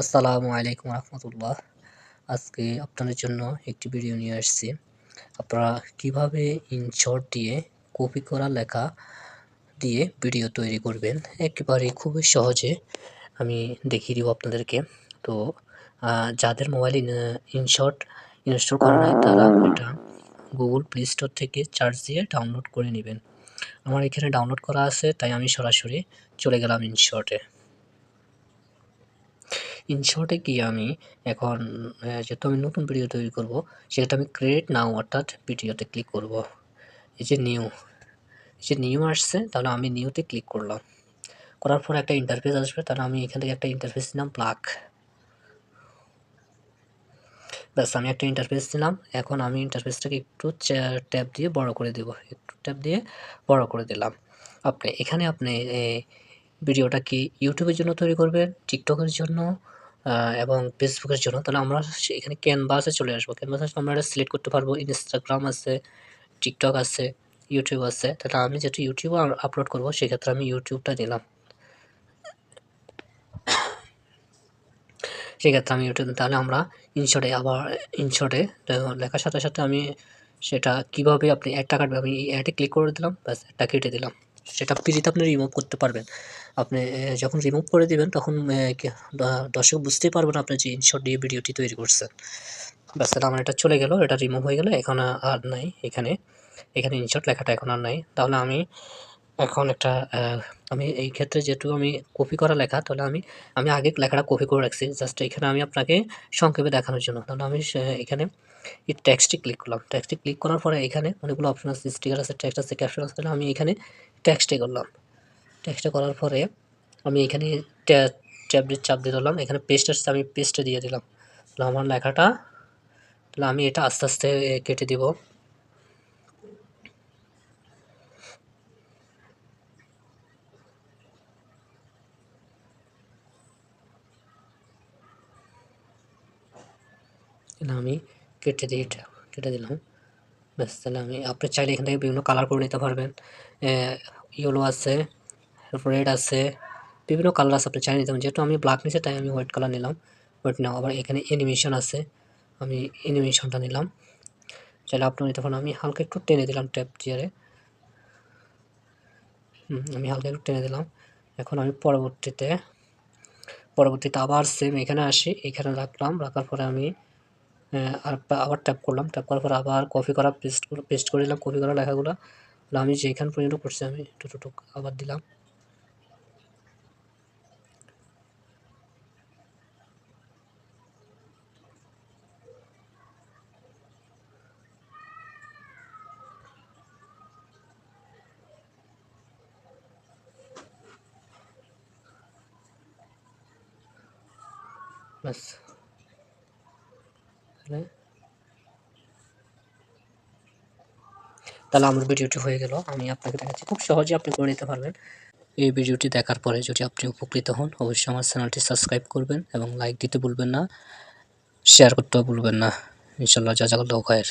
আসসালামু আলাইকুম রহমতুল্লাহ। আজকে আপনাদের জন্য একটি ভিডিও নিয়ে আসছি। আপনারা কীভাবে ইনশর্ট দিয়ে কপি করা লেখা দিয়ে ভিডিও তৈরি করবেন, একেবারে খুবই সহজে আমি দেখিয়ে দিব আপনাদেরকে। তো যাদের মোবাইলে ইনশর্ট ইনস্টল করা নাই, তারা এটা গুগল প্লে স্টোর থেকে চার্জ দিয়ে ডাউনলোড করে নেবেন। আমার এখানে ডাউনলোড করা আছে, তাই আমি সরাসরি চলে গেলাম ইনশর্টে ইনশর্টে গিয়ে আমি এখন যেহেতু আমি নতুন ভিডিও তৈরি করব সেটা আমি ক্রিয়েট নাও অর্থাৎ ভিডিওতে ক্লিক করব। এই যে নিউ এই যে নিউ আসছে, তাহলে আমি নিউতে ক্লিক করলাম। করার পর একটা ইন্টারফেস আসবে, তাহলে আমি এখান থেকে একটা ইন্টারফেস দিলাম প্লাক ব্যাস, আমি একটা ইন্টারফেস দিলাম এখন আমি ইন্টারফেসটাকে একটু ট্যাপ দিয়ে বড় করে দেব। একটু ট্যাপ দিয়ে বড় করে দিলাম। আপনি, এখানে আপনি ভিডিওটা কি ইউটিউবের জন্য তৈরি করবেন, টিকটকের জন্য এবং ফেসবুকের জন্য। তাহলে আমরা এখানে ক্যানভাসে চলে আসব। ক্যানভাসে আমরা এটা সিলেক্ট করতে পারব। ইনস্টাগ্রাম আছে টিকটক আছে ইউটিউব আছে। তাহলে আমি যেহেতু ইউটিউবে আপলোড করব, সেক্ষেত্রে আমি ইউটিউবটা দিলাম। সেক্ষেত্রে আমি ইউটিউব তাহলে আমরা ইনশটে আবার ইনশটে লেখার সাথে সাথে আমি সেটা কীভাবে আপনি একটা কাটবে আমি অ্যাডে ক্লিক করে দিলাম, ব্যাস একটা কেটে দিলাম। সেটা ফ্রিতে আপনি রিমুভ করতে পারবেন, আপনি যখন রিমুভ করে দিবেন, তখন দর্শক বুঝতেই পারবেন আপনি যে ইনশট দিয়ে ভিডিওটি তৈরি করছেন। ব্যাস আমার এটা চলে গেল, এটা রিমুভ হয়ে গেলো, এখন আর নাই এখানে। এখানে ইনশট লেখাটা এখন আর নাই। তাহলে আমি এখন একটা আমি এই ক্ষেত্রে যেহেতু আমি কপি করা লেখা, তাহলে আমি আমি আগে লেখাটা কপি করে রাখছি। জাস্ট এখানে আমি আপনাকে সংক্ষেপে দেখানোর জন্য। তাহলে আমি এখানে এই ট্যাক্সটি ক্লিক করলাম। ট্যাক্সটি ক্লিক করার পরে এখানে অনেকগুলো অপশন আছে স্টিকার আছে ট্যাক্স আছে ক্যাপশন আছে, তাহলে আমি এখানে ট্যাক্সটি করলাম। ট্যাক্সটা করার পরে আমি এখানে ট্যাব চাপ দিয়ে দিলাম এখানে পেস্ট আসছে, আমি পেস্টে দিয়ে দিলাম। তাহলে আমার লেখাটা, তাহলে আমি এটা আস্তে আস্তে কেটে দিব। আমি কেটে দিই এটা কেটে দিলাম। ব্যাস, তাহলে আমি আপনি চাইলে এখান থেকে বিভিন্ন কালার করে নিতে পারবেন। ইয়েলো আছে রেড আছে, বিভিন্ন কালার আছে আপনি চাইলে নিতে পারেন। যেহেতু আমি ব্ল্যাক নিয়েছি তাই আমি হোয়াইট কালার নিলাম। হোয়াইট নাও আবার এখানে অ্যানিমেশন আছে, আমি অ্যানিমেশনটা নিলাম। চাইলে আপনি নিতে পারেন। আমি হালকা একটু টেনে দিলাম ট্যাপ চেয়ারে আমি হালকা একটু টেনে দিলাম। এখন আমি পরবর্তীতে পরবর্তীতে আবার সেম এখানে আসি। এখানে রাখলাম, রাখার পরে আমি আর আবার ট্যাপ করলাম। ট্যাপ করার পর আবার কপি করা পেস্ট পেস্ট করে দিলাম কপি করা লেখাগুলো। আমি যেখান পর্যন্ত করছি আমি একটু টুটুক আবার দিলাম। ব্যাস। তাহলে। আমার ভিডিওটি হয়ে গেল। আমি আপনাকে দেখাচ্ছি, খুব সহজে আপনি করে নিতে পারবেন। এই ভিডিওটি দেখার পরে যদি আপনি উপকৃত হন, অবশ্যই আমার চ্যানেলটি সাবস্ক্রাইব করবেন এবং লাইক দিতে ভুলবেন না, শেয়ার করতেও ভুলবেন না। ইনশাল্লাহ যা যা খায়ের।